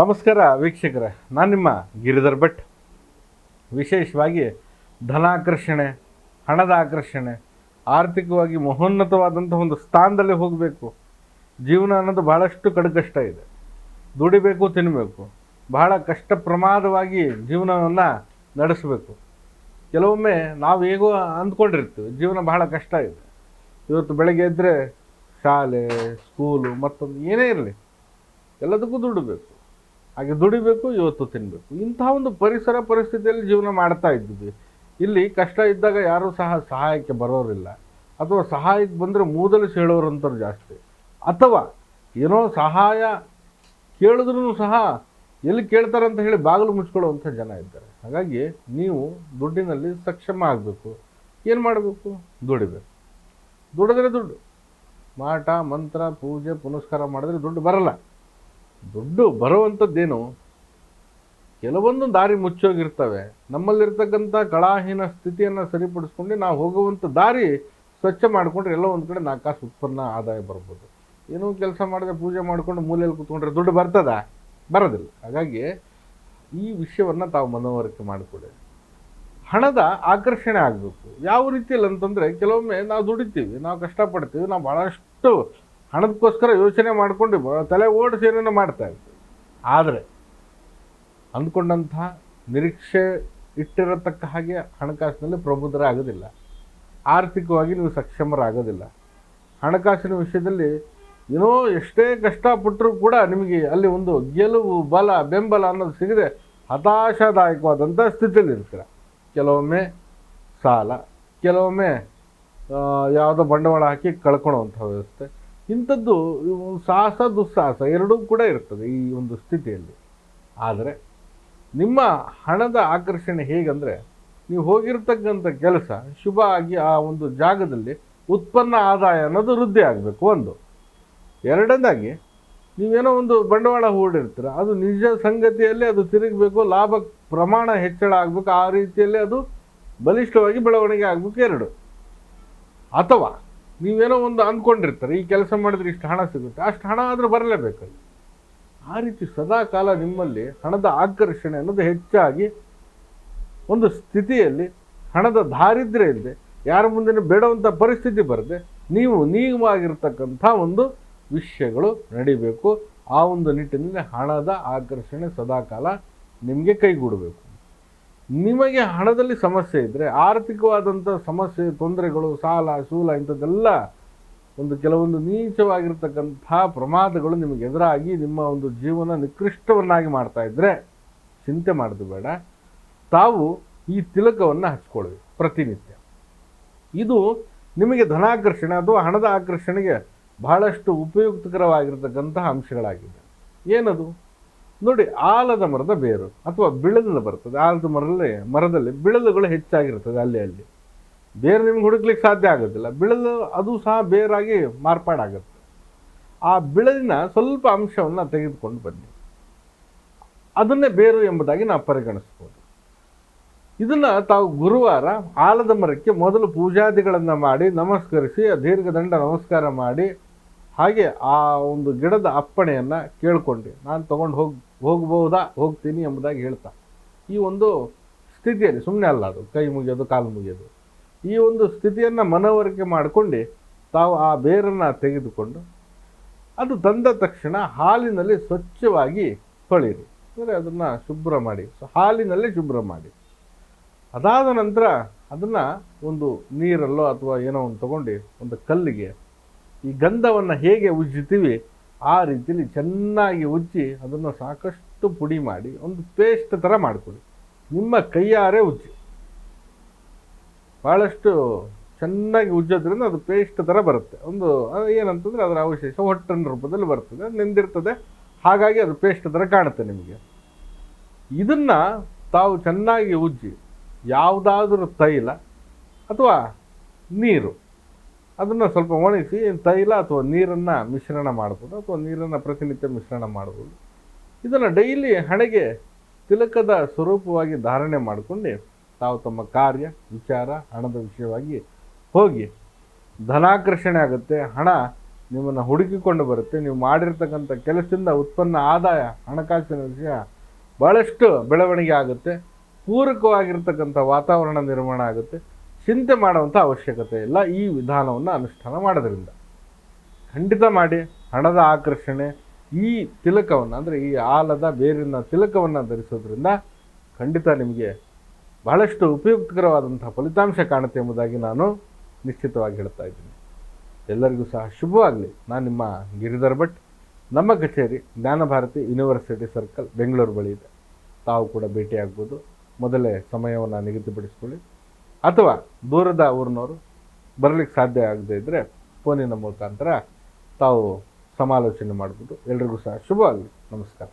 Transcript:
ನಮಸ್ಕಾರ ವೀಕ್ಷಕರೇ, ನಾನು ನಿಮ್ಮ ಗಿರಿಧರ್ ಭಟ್. ವಿಶೇಷವಾಗಿ ಧನಾಕರ್ಷಣೆ, ಹಣದ ಆಕರ್ಷಣೆ, ಆರ್ಥಿಕವಾಗಿ ಮಹೋನ್ನತವಾದಂಥ ಒಂದು ಸ್ಥಾನದಲ್ಲಿ ಹೋಗಬೇಕು. ಜೀವನ ಅನ್ನೋದು ಭಾಳಷ್ಟು ಕಡುಕಷ್ಟ ಇದೆ. ದುಡಿಬೇಕು ತಿನ್ನಬೇಕು ಬಹಳ ಕಷ್ಟ ಪ್ರಮಾದವಾಗಿ ಜೀವನವನ್ನು ನಡೆಸಬೇಕು. ಕೆಲವೊಮ್ಮೆ ನಾವು ಹೇಗೋ ಅಂದ್ಕೊಂಡಿರ್ತೀವಿ, ಜೀವನ ಬಹಳ ಕಷ್ಟ ಇದೆ. ಇವತ್ತು ಬೆಳಗ್ಗೆ ಎದ್ದರೆ ಶಾಲೆ ಸ್ಕೂಲು ಮತ್ತೊಂದು ಏನೇ ಇರಲಿ, ಎಲ್ಲದಕ್ಕೂ ದುಡಿಬೇಕು. ಹಾಗೆ ದುಡಿಬೇಕು, ಇವತ್ತು ತಿನ್ನಬೇಕು ಇಂತಹ ಒಂದು ಪರಿಸರ ಪರಿಸ್ಥಿತಿಯಲ್ಲಿ ಜೀವನ ಮಾಡ್ತಾ ಇದ್ವಿ ಇಲ್ಲಿ ಕಷ್ಟ ಇದ್ದಾಗ ಯಾರೂ ಸಹ ಸಹಾಯಕ್ಕೆ ಬರೋರಿಲ್ಲ. ಅಥವಾ ಸಹಾಯಕ್ಕೆ ಬಂದರೆ ಮೂದಲಿಸಿ ಹೇಳೋರಂಥವ್ರು ಜಾಸ್ತಿ. ಅಥವಾ ಏನೋ ಸಹಾಯ ಕೇಳಿದ್ರೂ ಸಹ ಎಲ್ಲಿ ಕೇಳ್ತಾರೆ ಅಂತ ಹೇಳಿ ಬಾಗಿಲು ಮುಚ್ಕೊಳ್ಳುವಂಥ ಜನ ಇದ್ದಾರೆ. ಹಾಗಾಗಿ ನೀವು ದುಡ್ಡಿನಲ್ಲಿ ಸಕ್ಷಮ ಆಗಬೇಕು. ಏನು ಮಾಡಬೇಕು? ದುಡಿಬೇಕು. ದುಡಿದ್ರೆ ದುಡ್ಡು. ಮಾಟ, ಮಂತ್ರ, ಪೂಜೆ, ಪುನಸ್ಕಾರ ಮಾಡಿದ್ರೆ ದುಡ್ಡು ಬರಲ್ಲ. ದುಡ್ಡು ಬರುವಂಥದ್ದೇನು ಕೆಲವೊಂದು ದಾರಿ ಮುಚ್ಚೋಗಿರ್ತವೆ. ನಮ್ಮಲ್ಲಿರ್ತಕ್ಕಂಥ ಕಳಾಹೀನ ಸ್ಥಿತಿಯನ್ನು ಸರಿಪಡಿಸ್ಕೊಂಡು ನಾವು ಹೋಗುವಂಥ ದಾರಿ ಸ್ವಚ್ಛ ಮಾಡಿಕೊಂಡ್ರೆ ಎಲ್ಲೋ ಒಂದು ಕಡೆ ನಾಲ್ಕು ಕಾಸು ಉತ್ಪನ್ನ ಆದಾಯ ಬರ್ಬೋದು. ಏನೋ ಕೆಲಸ ಮಾಡಿದ್ರೆ ಪೂಜೆ ಮಾಡಿಕೊಂಡು ಮೂಲೆಯಲ್ಲಿ ಕೂತ್ಕೊಂಡ್ರೆ ದುಡ್ಡು ಬರ್ತದ? ಬರೋದಿಲ್ಲ. ಹಾಗಾಗಿ ಈ ವಿಷಯವನ್ನು ತಾವು ಮನವರಿಕೆ ಮಾಡಿಕೊಡಿ. ಹಣದ ಆಕರ್ಷಣೆ ಆಗಬೇಕು. ಯಾವ ರೀತಿಯಲ್ಲಿ ಅಂತಂದರೆ ಕೆಲವೊಮ್ಮೆ ನಾವು ದುಡಿತೀವಿ, ನಾವು ಕಷ್ಟಪಡ್ತೀವಿ, ನಾವು ಭಾಳಷ್ಟು ಹಣದಕ್ಕೋಸ್ಕರ ಯೋಚನೆ ಮಾಡಿಕೊಂಡು ತಲೆ ಓಡಿಸಿ ಏನೇನೋ ಮಾಡ್ತಾ ಇರ್ತೀವಿ ಆದರೆ ಅಂದ್ಕೊಂಡಂತಹ ನಿರೀಕ್ಷೆ ಇಟ್ಟಿರತಕ್ಕ ಹಾಗೆ ಹಣಕಾಸಿನಲ್ಲಿ ಪ್ರಬುದ್ಧರಾಗೋದಿಲ್ಲ. ಆರ್ಥಿಕವಾಗಿ ನೀವು ಸಕ್ಷಮರಾಗೋದಿಲ್ಲ. ಹಣಕಾಸಿನ ವಿಷಯದಲ್ಲಿ ಏನೋ ಎಷ್ಟೇ ಕಷ್ಟಪಟ್ಟರೂ ಕೂಡ ನಿಮಗೆ ಅಲ್ಲಿ ಒಂದು ಗೆಲುವು, ಬಲ, ಬೆಂಬಲ ಅನ್ನೋದು ಸಿಗದೆ ಹತಾಶಾದಾಯಕವಾದಂಥ ಸ್ಥಿತಿಯಲ್ಲಿ ಇರ್ತೀರ. ಕೆಲವೊಮ್ಮೆ ಸಾಲ, ಕೆಲವೊಮ್ಮೆ ಯಾವುದೋ ಬಂಡವಾಳ ಹಾಕಿ ಕಳ್ಕೊಳ್ಳುವಂಥ ವ್ಯವಸ್ಥೆ. ಇಂಥದ್ದು ಸಾಹಸ, ದುಸ್ಸಾಹಸ ಎರಡೂ ಕೂಡ ಇರ್ತದೆ ಈ ಒಂದು ಸ್ಥಿತಿಯಲ್ಲಿ. ಆದರೆ ನಿಮ್ಮ ಹಣದ ಆಕರ್ಷಣೆ ಹೇಗಂದರೆ ನೀವು ಹೋಗಿರ್ತಕ್ಕಂಥ ಕೆಲಸ ಶುಭ ಆಗಿ ಆ ಒಂದು ಜಾಗದಲ್ಲಿ ಉತ್ಪನ್ನ ಆದಾಯ ಅನ್ನೋದು ವೃದ್ಧಿ ಆಗಬೇಕು ಒಂದು. ಎರಡನೇದಾಗಿ ನೀವೇನೋ ಒಂದು ಬಂಡವಾಳ ಹೂಡಿರ್ತೀರ, ಅದು ನಿಜ ಸಂಗತಿಯಲ್ಲಿ ಅದು ತಿರುಗಬೇಕು, ಲಾಭ ಪ್ರಮಾಣ ಹೆಚ್ಚಳ ಆಗಬೇಕು, ಆ ರೀತಿಯಲ್ಲಿ ಅದು ಬಲಿಷ್ಠವಾಗಿ ಬೆಳವಣಿಗೆ ಆಗಬೇಕು ಎರಡು. ಅಥವಾ ನೀವೇನೋ ಒಂದು ಅಂದ್ಕೊಂಡಿರ್ತಾರೆ ಈ ಕೆಲಸ ಮಾಡಿದ್ರೆ ಇಷ್ಟು ಹಣ ಸಿಗುತ್ತೆ, ಅಷ್ಟು ಹಣ ಆದರೂ ಬರಲೇಬೇಕು. ಆ ರೀತಿ ಸದಾ ಕಾಲ ನಿಮ್ಮಲ್ಲಿ ಹಣದ ಆಕರ್ಷಣೆ ಅನ್ನೋದು ಹೆಚ್ಚಾಗಿ ಒಂದು ಸ್ಥಿತಿಯಲ್ಲಿ, ಹಣದ ದಾರಿದ್ರ್ಯ ಇಲ್ಲದೆ ಯಾರ ಮುಂದೆ ಬೇಡುವಂಥ ಪರಿಸ್ಥಿತಿ ಬರದೆ, ನೀವು ನೀವಾಗಿರ್ತಕ್ಕಂಥ ಒಂದು ವಿಷಯಗಳು ನಡಿಬೇಕು. ಆ ಒಂದು ನಿಟ್ಟಿನಲ್ಲಿ ಹಣದ ಆಕರ್ಷಣೆ ಸದಾಕಾಲ ನಿಮಗೆ ಕೈಗೂಡಬೇಕು. ನಿಮಗೆ ಹಣದಲ್ಲಿ ಸಮಸ್ಯೆ ಇದ್ದರೆ ಆರ್ಥಿಕವಾದಂಥ ಸಮಸ್ಯೆ, ತೊಂದರೆಗಳು, ಸಾಲ ಶೂಲ ಇಂಥದ್ದೆಲ್ಲ ಒಂದು ಕೆಲವೊಂದು ನೀಚವಾಗಿರ್ತಕ್ಕಂಥ ಪ್ರಮಾದಗಳು ನಿಮಗೆ ಎದುರಾಗಿ ನಿಮ್ಮ ಒಂದು ಜೀವನ ನಿಕೃಷ್ಟವನ್ನಾಗಿ ಮಾಡ್ತಾ ಇದ್ದರೆ ಚಿಂತೆ ಮಾಡೋದು ಬೇಡ. ತಾವು ಈ ತಿಲಕವನ್ನು ಹಚ್ಕೊಳ್ಳಿ ಪ್ರತಿನಿತ್ಯ. ಇದು ನಿಮಗೆ ಧನಾಕರ್ಷಣೆ ಅಥವಾ ಹಣದ ಆಕರ್ಷಣೆಗೆ ಬಹಳಷ್ಟು ಉಪಯುಕ್ತಕರವಾಗಿರ್ತಕ್ಕಂತಹ ಅಂಶಗಳಾಗಿದೆ ಏನದು? ನೋಡಿ, ಆಲದ ಮರದ ಬೇರು ಅಥವಾ ಬಿಳಲು ಬರ್ತದೆ. ಆಲದ ಮರದಲ್ಲಿ ಮರದಲ್ಲಿ ಬಿಳಲುಗಳು ಹೆಚ್ಚಾಗಿರ್ತದೆ ಅಲ್ಲಿ ಅಲ್ಲಿ. ಬೇರು ನಿಮ್ಗೆ ಹುಡುಕ್ಲಿಕ್ಕೆ ಸಾಧ್ಯ ಆಗೋದಿಲ್ಲ. ಬಿಳಲು ಅದು ಸಹ ಬೇರಾಗಿ ಮಾರ್ಪಾಡಾಗುತ್ತೆ. ಆ ಬಿಳಲಿನ ಸ್ವಲ್ಪ ಅಂಶವನ್ನು ತೆಗೆದುಕೊಂಡು ಬನ್ನಿ. ಅದನ್ನೇ ಬೇರು ಎಂಬುದಾಗಿ ನಾವು ಪರಿಗಣಿಸ್ಬೋದು. ಇದನ್ನು ತಾವು ಗುರುವಾರ ಆಲದ ಮರಕ್ಕೆ ಮೊದಲು ಪೂಜಾದಿಗಳನ್ನು ಮಾಡಿ, ನಮಸ್ಕರಿಸಿ, ದೀರ್ಘದಂಡ ನಮಸ್ಕಾರ ಮಾಡಿ ಹಾಗೆ ಆ ಒಂದು ಗಿಡದ ಅಪ್ಪಣೆಯನ್ನು ಕೇಳ್ಕೊಂಡು. ನಾನು ತೊಗೊಂಡು ಹೋಗಿ, ಹೋಗ್ಬೋದಾ? ಹೋಗ್ತೀನಿ ಎಂಬುದಾಗಿ ಹೇಳ್ತಾ. ಈ ಒಂದು ಸ್ಥಿತಿಯಲ್ಲಿ ಸುಮ್ಮನೆ ಅಲ್ಲ ಅದು, ಕೈ ಮುಗಿಯೋದು, ಕಾಲು ಮುಗಿಯೋದು. ಈ ಒಂದು ಸ್ಥಿತಿಯನ್ನು ಮನವರಿಕೆ ಮಾಡಿಕೊಂಡು. ತಾವು ಆ ಬೇರನ್ನು ತೆಗೆದುಕೊಂಡು ಅದು ತಂದ ತಕ್ಷಣ ಹಾಲಿನಲ್ಲಿ ಸ್ವಚ್ಛವಾಗಿ ತೊಳೆಯಿರಿ. ಅಂದರೆ ಅದನ್ನು ಶುಭ್ರ ಮಾಡಿ. ಹಾಲಿನಲ್ಲಿ ಶುಭ್ರ ಮಾಡಿ. ಅದಾದ ನಂತರ ಅದನ್ನು ಒಂದು ನೀರಲ್ಲೋ ಅಥವಾ ಏನೋ ಒಂದು ತಗೊಂಡು, ಒಂದು ಕಲ್ಲಿಗೆ ಈ ಗಂಧವನ್ನು ಹೇಗೆ ಉಜ್ಜುತ್ತೀವಿ, ಆ ರೀತಿಯಲ್ಲಿ ಚೆನ್ನಾಗಿ ಉಜ್ಜಿ ಅದನ್ನು ಸಾಕಷ್ಟು ಪುಡಿ ಮಾಡಿ ಒಂದು ಪೇಸ್ಟ್ ಥರ ಮಾಡಿಕೊಡಿ ನಿಮ್ಮ ಕೈಯಾರೆ ಉಜ್ಜಿ. ಭಾಳಷ್ಟು ಚೆನ್ನಾಗಿ ಉಜ್ಜೋದ್ರಿಂದ ಅದು ಪೇಸ್ಟ್ ಥರ ಬರುತ್ತೆ. ಒಂದು ಏನಂತಂದರೆ ಅದರ ಅವಶೇಷ ಹೊಟ್ಟನ ರೂಪದಲ್ಲಿ ಬರ್ತದೆ ನೆಂದಿರ್ತದೆ. ಹಾಗಾಗಿ ಅದು ಪೇಸ್ಟ್ ಥರ ಕಾಣುತ್ತೆ ನಿಮಗೆ. ಇದನ್ನು ತಾವು ಚೆನ್ನಾಗಿ ಉಜ್ಜಿ. ಯಾವುದಾದ್ರೂ ತೈಲ ಅಥವಾ ನೀರು. ಅದನ್ನು ಸ್ವಲ್ಪ ಒಣಗಿಸಿ, ತೈಲ ಅಥವಾ ನೀರನ್ನು ಮಿಶ್ರಣ ಮಾಡ್ಬೋದು, ಅಥವಾ ನೀರನ್ನು ಪ್ರತಿನಿತ್ಯ ಮಿಶ್ರಣ ಮಾಡ್ಬೋದು. ಇದನ್ನು ಡೈಲಿ ಹಣೆಗೆ ತಿಲಕದ ಸ್ವರೂಪವಾಗಿ ಧಾರಣೆ ಮಾಡಿಕೊಂಡು ತಾವು ತಮ್ಮ ಕಾರ್ಯ, ವಿಚಾರ, ಹಣದ ವಿಷಯವಾಗಿ ಹೋಗಿ ಧನಾಕರ್ಷಣೆ ಆಗುತ್ತೆ, ಹಣ ನಿಮ್ಮನ್ನು ಹುಡುಕಿಕೊಂಡು ಬರುತ್ತೆ, ನೀವು ಮಾಡಿರ್ತಕ್ಕಂಥ ಕೆಲಸದಿಂದ ಉತ್ಪನ್ನ ಆದಾಯ, ಹಣಕಾಸಿನ ವಿಷಯ ಭಾಳಷ್ಟು ಬೆಳವಣಿಗೆ ಆಗುತ್ತೆ, ಪೂರಕವಾಗಿರ್ತಕ್ಕಂಥ ವಾತಾವರಣ ನಿರ್ಮಾಣ ಆಗುತ್ತೆ. ಚಿಂತೆ ಮಾಡುವಂಥ ಅವಶ್ಯಕತೆ ಇಲ್ಲ ಈ ವಿಧಾನವನ್ನು ಅನುಷ್ಠಾನ ಮಾಡೋದರಿಂದ. ಖಂಡಿತ ಮಾಡಿ ಹಣದ ಆಕರ್ಷಣೆ ಈ ತಿಲಕವನ್ನು ಅಂದರೆ ಈ ಆಲದ ಬೇರಿನ ತಿಲಕವನ್ನು ಧರಿಸೋದ್ರಿಂದ ಖಂಡಿತ ನಿಮಗೆ ಬಹಳಷ್ಟು ಉಪಯುಕ್ತಕರವಾದಂಥ ಫಲಿತಾಂಶ ಕಾಣುತ್ತೆ ಎಂಬುದಾಗಿ ನಾನು ನಿಶ್ಚಿತವಾಗಿ ಹೇಳ್ತಾ ಇದ್ದೀನಿ. ಎಲ್ಲರಿಗೂ ಸಹ ಶುಭವಾಗಲಿ. ನಾನು ನಿಮ್ಮ ಗಿರಿಧರ್ ಭಟ್. ನಮ್ಮ ಕಚೇರಿ ಜ್ಞಾನಭಾರತಿ ಯೂನಿವರ್ಸಿಟಿ ಸರ್ಕಲ್ ಬೆಂಗಳೂರು ಬಳಿ ಇದೆ. ತಾವು ಕೂಡ ಭೇಟಿಯಾಗ್ಬೋದು. ಮೊದಲೇ ಸಮಯವನ್ನು ನಿಗದಿಪಡಿಸ್ಕೊಳ್ಳಿ. ಅಥವಾ ದೂರದ ಊರಿನವರು ಬರಲಿಕ್ಕೆ ಸಾಧ್ಯ ಆಗದೇ ಇದ್ದರೆ ಫೋನಿನ ಮುಖಾಂತರ ತಾವು ಸಮಾಲೋಚನೆ ಮಾಡ್ಬೋದು. ಎಲ್ರಿಗೂ ಸಹ ಶುಭವಾಗಲಿ ನಮಸ್ಕಾರ.